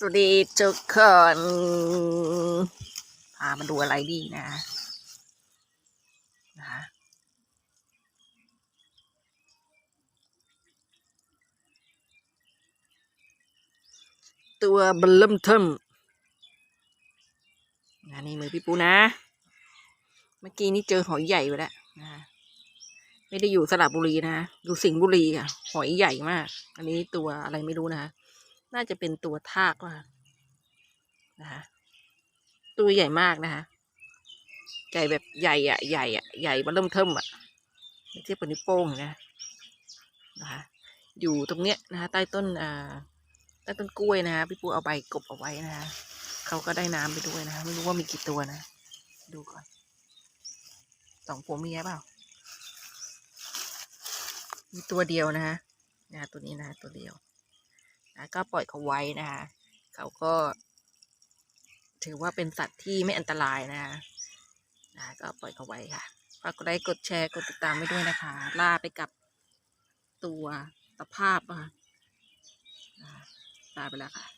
สวัสดีทุกคนพามาดูอะไรดีนะนะตัวบลมเทิมนนี้มือพี่ปูนะ เมื่อกี้นี่เจอหอยใหญ่ไปแล้วนะไม่ได้อยู่สระบุรีนะอยู่สิงห์บุรีอะหอยใหญ่มาก อันนี้ตัวอะไรไม่รู้นะ น่าจะเป็นตัวทากว่านะคะตัวใหญ่มากนะคะใหญ่แบบใหญ่อะใหญ่อะใหญ่มาเริ่มเทิมอะไม่เทียบกับนิ้วโป้งนะนะคะอยู่ตรงเนี้ยนะคะใต้ต้นอ่าใต้ต้นกล้วยนะคะพี่ปูเอาใบกบเอาไว้นะคะเขาก็ได้น้ำไปด้วยนะคะไม่รู้ว่ามีกี่ตัวนะ ดูก่อนสองผัวเมียเปล่ามีตัวเดียวนะคะนะตัวนี้นะคะตัวเดียว นะก็ปล่อยเขาไว้นะคะเขาก็ ถือว่าเป็นสัตว์ที่ไม่อันตรายนะคะนะก็ปล่อยเขาไว้ค่ะฝากกดไลค์กดแชร์กดติดตามไว้ด้วยนะคะ ล่าไปกับตัวตะภาพอะนะตายไปแล้วค่ะ